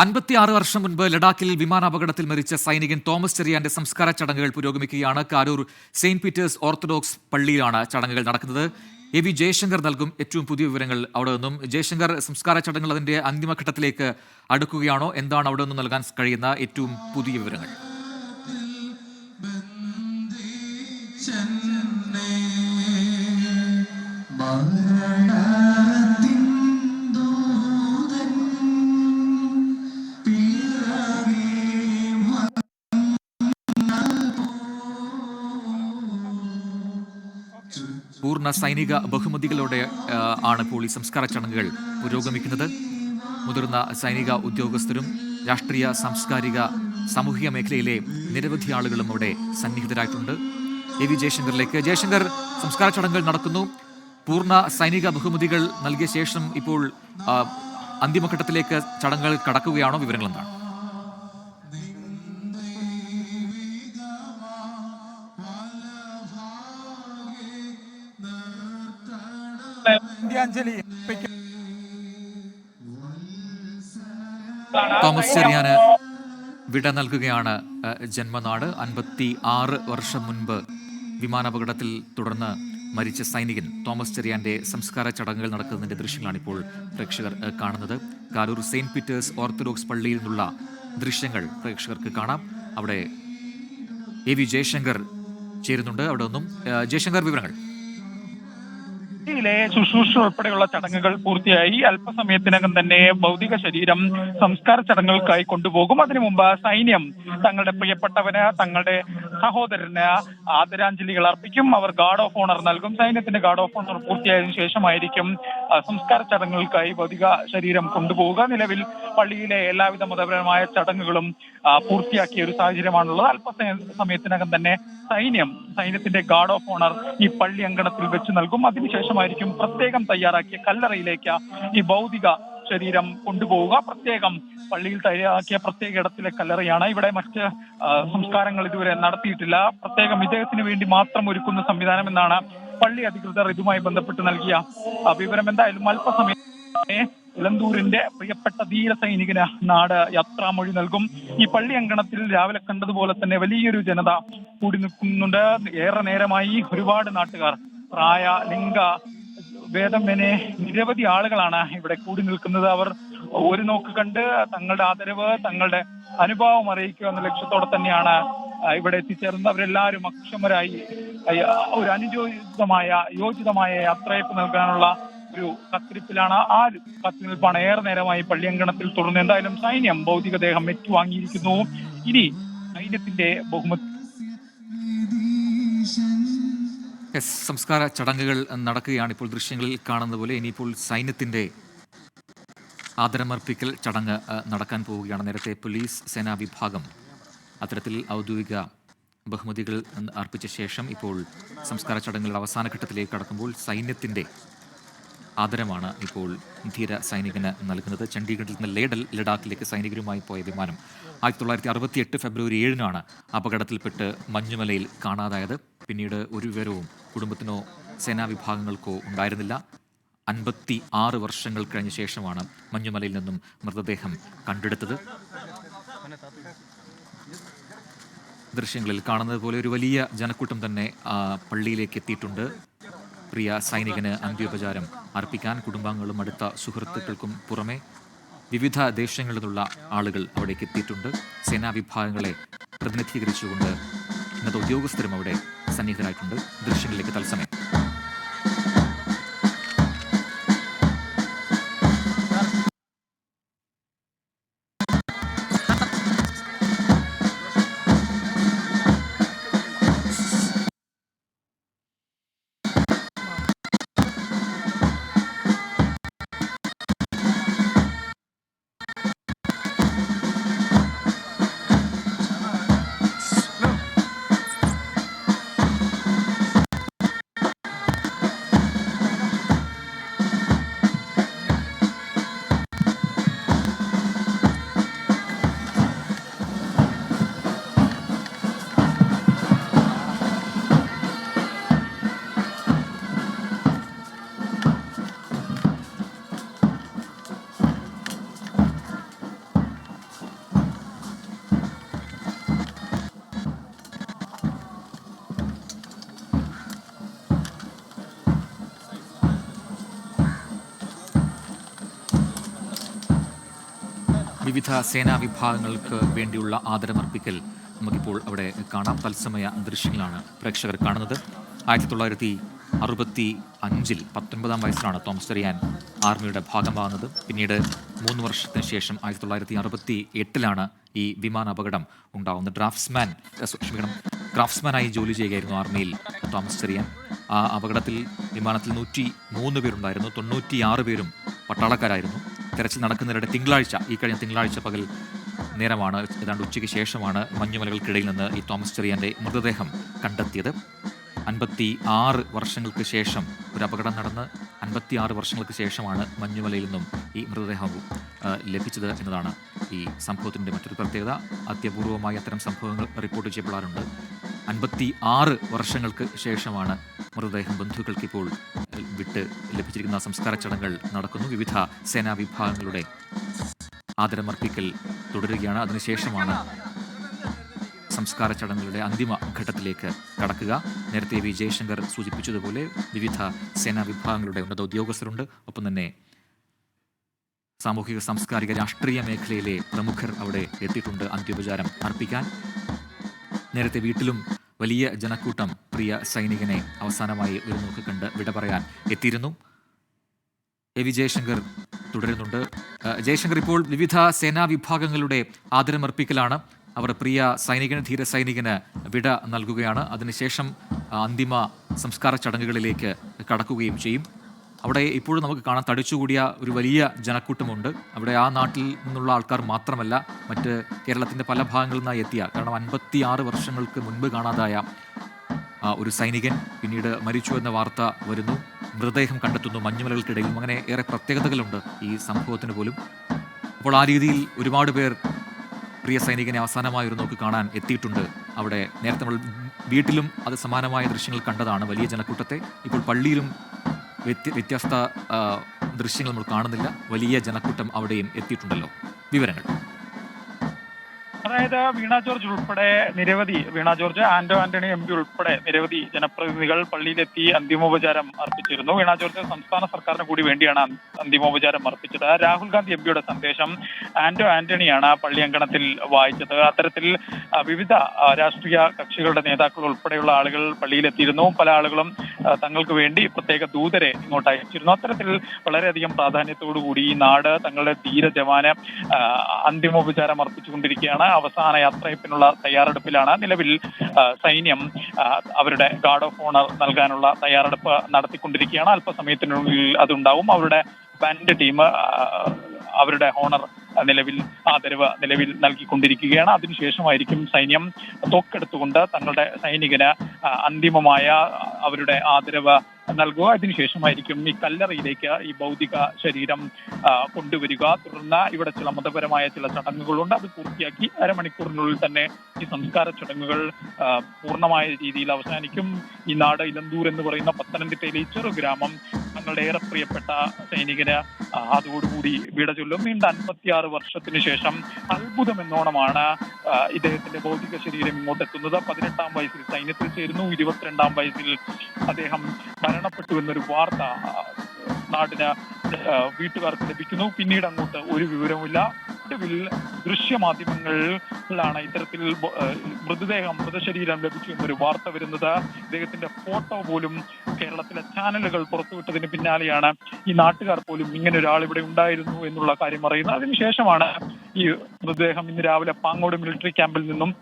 അൻപത്തിയാറ് വർഷം മുൻപ് ലഡാക്കിൽ വിമാനാപകടത്തിൽ മരിച്ച സൈനികൻ തോമസ് ചെറിയാന്റെ സംസ്കാര ചടങ്ങുകൾ പുരോഗമിക്കുകയാണ്. കാരൂർ സെയിന്റ് പീറ്റേഴ്സ് ഓർത്തഡോക്സ് പള്ളിയിലാണ് ചടങ്ങുകൾ നടക്കുന്നത്. എ വി ജയശങ്കർ നൽകും ഏറ്റവും പുതിയ വിവരങ്ങൾ അവിടെ നിന്നും. ജയശങ്കർ സംസ്കാര ചടങ്ങുകൾ അതിന്റെ അന്തിമഘട്ടത്തിലേക്ക് അടുക്കുകയാണോ? എന്താണ് അവിടെ നിന്നും നൽകാൻ കഴിയുന്ന ഏറ്റവും പുതിയ വിവരങ്ങൾ? പൂർണ സൈനിക ബഹുമതികളോടെ ആണ് ഈ സംസ്കാര ചടങ്ങുകൾ പുരോഗമിക്കുന്നത്. മുതിർന്ന സൈനിക ഉദ്യോഗസ്ഥരും രാഷ്ട്രീയ സാംസ്കാരിക സാമൂഹിക മേഖലയിലെ നിരവധി ആളുകളും അവിടെ സന്നിഹിതരായിട്ടുണ്ട്. എ വി ജയശങ്കറിലേക്ക്. ജയശങ്കർ സംസ്കാര ചടങ്ങുകൾ നടക്കുന്നു. പൂർണ സൈനിക ബഹുമതികൾ നൽകിയ ശേഷം ഇപ്പോൾ അന്തിമഘട്ടത്തിലേക്ക് ചടങ്ങുകൾ കടക്കുകയാണോ? വിവരങ്ങൾ എന്താണ്? അർപ്പിക്കും. തോമസ് ചെറിയാന് വിട നൽകുകയാണ് ജന്മനാട്. അൻപത്തി ആറ് വർഷം മുൻപ് വിമാനാപകടത്തിൽ തുടർന്ന് മരിച്ച സൈനികൻ തോമസ് ചെറിയാന്റെ സംസ്കാര ചടങ്ങുകൾ നടക്കുന്നതിന്റെ ദൃശ്യങ്ങളാണ് ഇപ്പോൾ പ്രേക്ഷകർ കാണുന്നത്. കാരൂർ സെയിന്റ് പീറ്റേഴ്സ് ഓർത്തഡോക്സ് പള്ളിയിൽ നിന്നുള്ള ദൃശ്യങ്ങൾ പ്രേക്ഷകർക്ക് കാണാം. അവിടെ എ വി ജയശങ്കർ ചേരുന്നുണ്ട്. അവിടെ ഒന്നും ജയശങ്കർ വിവരങ്ങൾ. യിലെ ശുശ്രൂഷ ഉൾപ്പെടെയുള്ള ചടങ്ങുകൾ പൂർത്തിയായി. അല്പസമയത്തിനകം തന്നെ ഭൗതിക ശരീരം സംസ്കാര ചടങ്ങുകൾക്കായി കൊണ്ടുപോകും. അതിനു മുമ്പ് സൈന്യം തങ്ങളുടെ പ്രിയപ്പെട്ടവന് തങ്ങളുടെ സഹോദരന് ആദരാഞ്ജലികൾ അർപ്പിക്കും. അവർ ഗാർഡ് ഓഫ് ഓണർ നൽകും. സൈന്യത്തിന്റെ ഗാർഡ് ഓഫ് ഓണർ പൂർത്തിയായതിനു ശേഷമായിരിക്കും സംസ്കാര ചടങ്ങുകൾക്കായി ഭൗതിക ശരീരം കൊണ്ടുപോവുക. നിലവിൽ പള്ളിയിലെ എല്ലാവിധ മതപരമായ ചടങ്ങുകളും പൂർത്തിയാക്കിയ ഒരു സാഹചര്യമാണുള്ളത്. അല്പ സമയത്തിനകം തന്നെ സൈന്യം സൈന്യത്തിന്റെ ഗാർഡ് ഓഫ് ഓണർ ഈ പള്ളി അങ്കണത്തിൽ വെച്ച് നൽകും. അതിനുശേഷമായിരിക്കും പ്രത്യേകം തയ്യാറാക്കിയ കല്ലറയിലേക്ക് ഈ ഭൗതിക ശരീരം കൊണ്ടുപോവുക. പ്രത്യേകം പള്ളിയിൽ തയ്യാറാക്കിയ പ്രത്യേക ഇടത്തിലെ കല്ലറയാണ്. ഇവിടെ മറ്റ് സംസ്കാരങ്ങൾ ഇതുവരെ നടത്തിയിട്ടില്ല. പ്രത്യേകം ഇദ്ദേഹത്തിന് വേണ്ടി മാത്രം ഒരുക്കുന്ന സംവിധാനം എന്നാണ് പള്ളി അധികൃതർ ഇതുമായി ബന്ധപ്പെട്ട് നൽകിയ വിവരം. എന്തായാലും അല്പസമയം ഇലന്തൂരിന്റെ പ്രിയപ്പെട്ട ധീര സൈനികന് നാട് യാത്രാമൊഴി നൽകും. ഈ പള്ളി അങ്കണത്തിൽ രാവിലെ കണ്ടതുപോലെ തന്നെ വലിയൊരു ജനത കൂടി നിൽക്കുന്നുണ്ട്. ഏറെ നേരമായി ഒരുപാട് നാട്ടുകാർ പ്രായ ലിംഗ ഭേദമെനെ നിരവധി ആളുകളാണ് ഇവിടെ കൂടി നിൽക്കുന്നത്. അവർ ഒരു നോക്ക് കണ്ട് തങ്ങളുടെ ആദരവ് തങ്ങളുടെ അനുഭവം അറിയിക്കുക എന്ന ലക്ഷ്യത്തോടെ തന്നെയാണ് ഇവിടെ എത്തിച്ചേർന്നത്. അവരെല്ലാവരും അക്ഷമരായി ഒരു അനുയോജിതമായ യോജിതമായ യാത്രയപ്പ് നൽകാനുള്ള ഒരു കത്തിരിപ്പിലാണ് ആ കത്തിരിപ്പാണ് ഏറെ നേരമായി പള്ളിയങ്കണത്തിൽ തുടർന്ന് എന്തായാലും സൈന്യം ഭൗതികദേഹം ഏറ്റുവാങ്ങിയിരിക്കുന്നു. ഇനി സൈന്യത്തിന്റെ ബഹുമതി സംസ്കാര ചടങ്ങുകൾ നടക്കുകയാണ്. ഇപ്പോൾ ദൃശ്യങ്ങളിൽ കാണുന്ന പോലെ ഇനിയിപ്പോൾ സൈന്യത്തിന്റെ ആദരമർപ്പിക്കൽ ചടങ്ങ് നടക്കാൻ പോവുകയാണ്. നേരത്തെ പോലീസ് സേനാ വിഭാഗം അത്തരത്തിൽ ഔദ്യോഗിക ബഹുമതികൾ അർപ്പിച്ച ശേഷം ഇപ്പോൾ സംസ്കാര ചടങ്ങുകളുടെ അവസാന ഘട്ടത്തിലേക്ക് കടക്കുമ്പോൾ സൈന്യത്തിന്റെ ആദരമാണ് ഇപ്പോൾ ധീര സൈനികന് നൽകുന്നത്. ചണ്ഡീഗഡിൽ നിന്ന് ലേഡൽ ലഡാക്കിലേക്ക് സൈനികരുമായി പോയ വിമാനം ആയിരത്തി തൊള്ളായിരത്തി അറുപത്തി എട്ട് ഫെബ്രുവരി ഏഴിനാണ് അപകടത്തിൽപ്പെട്ട് മഞ്ഞുമലയിൽ കാണാതായത്. പിന്നീട് ഒരു വിവരവും കുടുംബത്തിനോ സേനാ വിഭാഗങ്ങൾക്കോ ഉണ്ടായിരുന്നില്ല. അൻപത്തി ആറ് വർഷങ്ങൾ കഴിഞ്ഞ ശേഷമാണ് മഞ്ഞുമലയിൽ നിന്നും മൃതദേഹം കണ്ടെടുത്തത്. ദൃശ്യങ്ങളിൽ കാണുന്നത് പോലെ ഒരു വലിയ ജനക്കൂട്ടം തന്നെ പള്ളിയിലേക്ക് എത്തിയിട്ടുണ്ട്. പ്രിയ സൈനികന് അന്ത്യോപചാരം അർപ്പിക്കാൻ കുടുംബാംഗങ്ങളും അടുത്ത സുഹൃത്തുക്കൾക്കും പുറമെ വിവിധ ദേശങ്ങളിൽ നിന്നുള്ള ആളുകൾ അവിടേക്ക് എത്തിയിട്ടുണ്ട്. സേനാ വിഭാഗങ്ങളെ പ്രതിനിധീകരിച്ചുകൊണ്ട് ഇന്നത്തെ ഉദ്യോഗസ്ഥരും അവിടെ സന്നിഹിതരായിട്ടുണ്ട്. ദൃശ്യങ്ങളിലേക്ക് തത്സമയം. വിവിധ സേനാ വിഭാഗങ്ങൾക്ക് വേണ്ടിയുള്ള ആദരമർപ്പിക്കൽ നമുക്കിപ്പോൾ അവിടെ കാണാം. തത്സമയ ദൃശ്യങ്ങളാണ് പ്രേക്ഷകർ കാണുന്നത്. ആയിരത്തി തൊള്ളായിരത്തി അറുപത്തി അഞ്ചിൽ പത്തൊൻപതാം വയസ്സിലാണ് തോമസ് ചെറിയാൻ ആർമിയുടെ ഭാഗമാകുന്നത്. പിന്നീട് മൂന്ന് വർഷത്തിന് ശേഷം ആയിരത്തി തൊള്ളായിരത്തി അറുപത്തി എട്ടിലാണ് ഈ വിമാന അപകടം ഉണ്ടാകുന്നത്. ഡ്രാഫ്റ്റ്സ്മാൻ ക്ഷമിക്കണം. ക്രാഫ്റ്റ്സ്മാനായി ജോലി ചെയ്യുകയായിരുന്നു ആർമിയിൽ തോമസ് ചെറിയാൻ. ആ അപകടത്തിൽ വിമാനത്തിൽ നൂറ്റി മൂന്ന് പേരുണ്ടായിരുന്നു. തൊണ്ണൂറ്റിയാറ് പേരും പട്ടാളക്കാരായിരുന്നു. തെരച്ചിൽ നടക്കുന്നതിനിടെ തിങ്കളാഴ്ച ഈ കഴിഞ്ഞ തിങ്കളാഴ്ച പകൽ നേരമാണ് ഏതാണ്ട് ഉച്ചയ്ക്ക് ശേഷമാണ് മഞ്ഞുമലകൾക്കിടയിൽ നിന്ന് ഈ തോമസ് ചെറിയാന്റെ മൃതദേഹം കണ്ടെത്തിയത്. അൻപത്തി ആറ് വർഷങ്ങൾക്ക് ശേഷം ഒരു അപകടം നടന്ന് അൻപത്തി ആറ് വർഷങ്ങൾക്ക് ശേഷമാണ് മഞ്ഞുമലയിൽ നിന്നും ഈ മൃതദേഹം ലഭിച്ചത് എന്നതാണ് ഈ സംഭവത്തിന്റെ മറ്റൊരു പ്രത്യേകത. അത്യപൂർവമായി അത്തരം സംഭവങ്ങൾ റിപ്പോർട്ട് ചെയ്യപ്പെടാറുണ്ട്. അൻപത്തി ആറ് വർഷങ്ങൾക്ക് ശേഷമാണ് മൃതദേഹം ബന്ധുക്കൾക്ക് ഇപ്പോൾ ഏഹ്, വിട്ട് ലഭിച്ചിരിക്കുന്ന സംസ്കാര ചടങ്ങുകൾ നടക്കുന്നു. വിവിധ സേനാ വിഭാഗങ്ങളുടെ ആദരമർപ്പിക്കൽ തുടരുകയാണ്. അതിനുശേഷമാണ് സംസ്കാര ചടങ്ങുകളുടെ അന്തിമ ഘട്ടത്തിലേക്ക് കടക്കുക. നേരത്തെ വി. ജയശങ്കർ സൂചിപ്പിച്ചതുപോലെ വിവിധ സേനാ വിഭാഗങ്ങളുടെ ഉന്നത ഉദ്യോഗസ്ഥരുണ്ട്. ഒപ്പം തന്നെ സാമൂഹിക സാംസ്കാരിക രാഷ്ട്രീയ മേഖലയിലെ പ്രമുഖർ അവിടെ എത്തിയിട്ടുണ്ട്. അന്ത്യോപചാരം അർപ്പിക്കാൻ. നേരത്തെ വീട്ടിലും വലിയ ജനക്കൂട്ടം പ്രിയ സൈനികനെ അവസാനമായി ഒരു നോക്ക് കണ്ട് വിട പറയാൻ എത്തിയിരുന്നു. എ വി ജയശങ്കർ തുടരുന്നുണ്ട്. ജയശങ്കർ ഇപ്പോൾ വിവിധ സേനാ വിഭാഗങ്ങളുടെ ആദരമർപ്പിക്കലാണ്. അവർ പ്രിയ സൈനികന് ധീര സൈനികന് വിട നൽകുകയാണ്. അതിനുശേഷം അന്തിമ സംസ്കാര ചടങ്ങുകളിലേക്ക് കടക്കുകയും ചെയ്യും. അവിടെ ഇപ്പോഴും നമുക്ക് കാണാൻ തടിച്ചുകൂടിയ ഒരു വലിയ ജനക്കൂട്ടമുണ്ട്. അവിടെ ആ നാട്ടിൽ നിന്നുള്ള ആൾക്കാർ മാത്രമല്ല മറ്റ് കേരളത്തിന്റെ പല ഭാഗങ്ങളിൽ നിന്നായി എത്തിയ കാരണം അൻപത്തി ആറ് വർഷങ്ങൾക്ക് മുൻപ് കാണാതായ ഒരു സൈനികൻ പിന്നീട് മരിച്ചു എന്ന വാർത്ത വരുന്നു. മൃതദേഹം കണ്ടെത്തുന്നു മഞ്ഞുമലകൾക്കിടയിലും അങ്ങനെ ഏറെ പ്രത്യേകതകളുണ്ട് ഈ സംഭവത്തിന് പോലും. അപ്പോൾ ആ രീതിയിൽ ഒരുപാട് പേർ പ്രിയ സൈനികനെ അവസാനമായി ഒരു നോക്ക് കാണാൻ എത്തിയിട്ടുണ്ട്. അവിടെ നേരത്തെ നമ്മൾ വീട്ടിലും അത് സമാനമായ ദൃശ്യങ്ങൾ കണ്ടതാണ് വലിയ ജനക്കൂട്ടത്തെ. ഇപ്പോൾ പള്ളിയിലും വ്യത്യസ്ത ദൃശ്യങ്ങൾ നമ്മൾ കാണുന്നില്ല. വലിയ ജനക്കൂട്ടം അവിടെയും എത്തിയിട്ടുണ്ടല്ലോ. വിവരങ്ങൾ. അതായത് വീണ ജോർജ് ഉൾപ്പെടെ നിരവധി വീണ ജോർജ് ആന്റോ ആന്റണി എം പി ഉൾപ്പെടെ നിരവധി ജനപ്രതിനിധികൾ പള്ളിയിലെത്തി അന്തിമോപചാരം അർപ്പിച്ചിരുന്നു. വീണ ജോർജ് സംസ്ഥാന സർക്കാരിന് കൂടി വേണ്ടിയാണ് അന്ത- അന്തിമോപചാരം അർപ്പിച്ചത്. രാഹുൽ ഗാന്ധി എം പിയുടെ സന്ദേശം ആന്റോ ആന്റണിയാണ് പള്ളി അങ്കണത്തിൽ വായിച്ചത്. അത്തരത്തിൽ വിവിധ രാഷ്ട്രീയ കക്ഷികളുടെ നേതാക്കൾ ഉൾപ്പെടെയുള്ള ആളുകൾ പള്ളിയിലെത്തിയിരുന്നു. പല ആളുകളും തങ്ങൾക്ക് വേണ്ടി പ്രത്യേക ദൂതരെ ഇങ്ങോട്ട് അയച്ചിരുന്നു. അത്തരത്തിൽ വളരെയധികം പ്രാധാന്യത്തോടുകൂടി ഈ നാട് തങ്ങളുടെ ധീര ജവാന് അന്തിമോപചാരം അർപ്പിച്ചുകൊണ്ടിരിക്കുകയാണ്. അവസാന യാത്രയപ്പിനുള്ള തയ്യാറെടുപ്പിലാണ് നിലവിൽ സൈന്യം അവരുടെ ഗാർഡ് ഓഫ് ഓണർ നൽകാനുള്ള തയ്യാറെടുപ്പ് നടത്തിക്കൊണ്ടിരിക്കുകയാണ്. അല്പസമയത്തിനുള്ളിൽ അതുണ്ടാവും. അവരുടെ ബാൻഡ് ടീം അവരുടെ ഓണർ നിലവിൽ ആദരവ് നിലവിൽ നൽകിക്കൊണ്ടിരിക്കുകയാണ്. അതിനുശേഷമായിരിക്കും സൈന്യം തോക്കെടുത്തുകൊണ്ട് തങ്ങളുടെ സൈനികന് അന്തിമമായ അവരുടെ ആദരവ് നൽകുക. അതിനുശേഷമായിരിക്കും ഈ കല്ലറയിലേക്ക് ഈ ഭൗതിക ശരീരം കൊണ്ടുവരിക. തുടർന്ന് ഇവിടെ ചില മതപരമായ ചില ചടങ്ങുകളുണ്ട്. അത് പൂർത്തിയാക്കി അരമണിക്കൂറിനുള്ളിൽ തന്നെ ഈ സംസ്കാര ചടങ്ങുകൾ പൂർണമായ രീതിയിൽ അവസാനിക്കും. ഈ നാട് ഇലന്തൂർ എന്ന് പറയുന്ന പത്തനംതിട്ടയിലെ ചെറു ഗ്രാമം തങ്ങളുടെ ഏറെ പ്രിയപ്പെട്ട സൈനികന് അതോടുകൂടി വിട ചൊല്ലും. നീണ്ട അൻപത്തിയാറ് വർഷത്തിന് ശേഷം അത്ഭുതം എന്നോണമാണ് ഇദ്ദേഹത്തിന്റെ ഭൗതിക ശരീരം ഇങ്ങോട്ട് എത്തുന്നത്. പതിനെട്ടാം വയസ്സിൽ സൈന്യത്തിൽ ചേരുന്നു. ഇരുപത്തിരണ്ടാം വയസ്സിൽ അദ്ദേഹം മരണപ്പെട്ടു എന്നൊരു വാർത്ത നാടിന് വീട്ടുകാർക്ക് ലഭിക്കുന്നു. പിന്നീട് അങ്ങോട്ട് ഒരു വിവരവുമില്ല. ഒടുവിൽ ദൃശ്യമാധ്യമങ്ങളിലാണ് ഇത്തരത്തിൽ മൃതദേഹം മൃതശരീരം ലഭിച്ചു എന്നൊരു വാർത്ത വരുന്നത്. ഇദ്ദേഹത്തിന്റെ ഫോട്ടോ പോലും കേരളത്തിലെ ചാനലുകൾ പുറത്തുവിട്ടതിന് പിന്നാലെയാണ് ഈ നാട്ടുകാർ പോലും ഇങ്ങനെ ഒരാൾ ഇവിടെ ഉണ്ടായിരുന്നു എന്നുള്ള കാര്യം അറിയുന്നത് അതിനുശേഷമാണ് ഈ മൃതദേഹം ഇന്ന് രാവിലെ പാങ്ങോട് മിലിറ്ററി ക്യാമ്പിൽ നിന്നും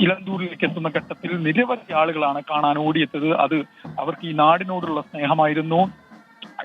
ഇലന്തൂരിലേക്ക് എത്തുന്ന ഘട്ടത്തിൽ നിരവധി ആളുകളാണ് കാണാൻ ഓടിയെത്തത് അത് അവർക്ക് ഈ നാടിനോടുള്ള സ്നേഹമായിരുന്നു.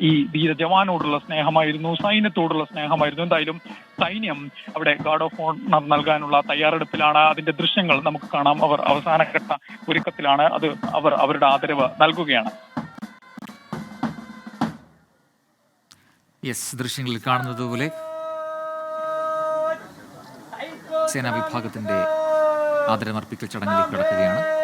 ഈ ധീരജവാനോടുള്ള സ്നേഹമായിരുന്നു സൈന്യത്തോടുള്ള സ്നേഹമായിരുന്നു. എന്തായാലും സൈന്യം അവിടെ ഗാർഡ് ഓഫ് ഓണർ നൽകാനുള്ള തയ്യാറെടുപ്പിലാണ്. അതിന്റെ ദൃശ്യങ്ങൾ നമുക്ക് കാണാം. അവർ അവസാനഘട്ട ഒരുക്കത്തിലാണ് അത് അവർ അവരുടെ ആദരവ് നൽകുകയാണ്. യെസ് ദൃശ്യങ്ങളിൽ കാണുന്നത് പോലെ സേനാ വിഭാഗത്തിന്റെ ആദരമർപ്പിക്കൽ ചടങ്ങിലേക്ക് കടക്കുകയാണ്.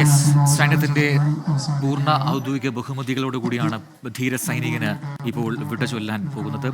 യെസ് സൈന്യത്തിന്റെ പൂർണ ഔദ്യോഗിക ബഹുമതികളോടുകൂടിയാണ് ധീര സൈനികന് ഇപ്പോൾ വിട ചൊല്ലാൻ പോകുന്നത്.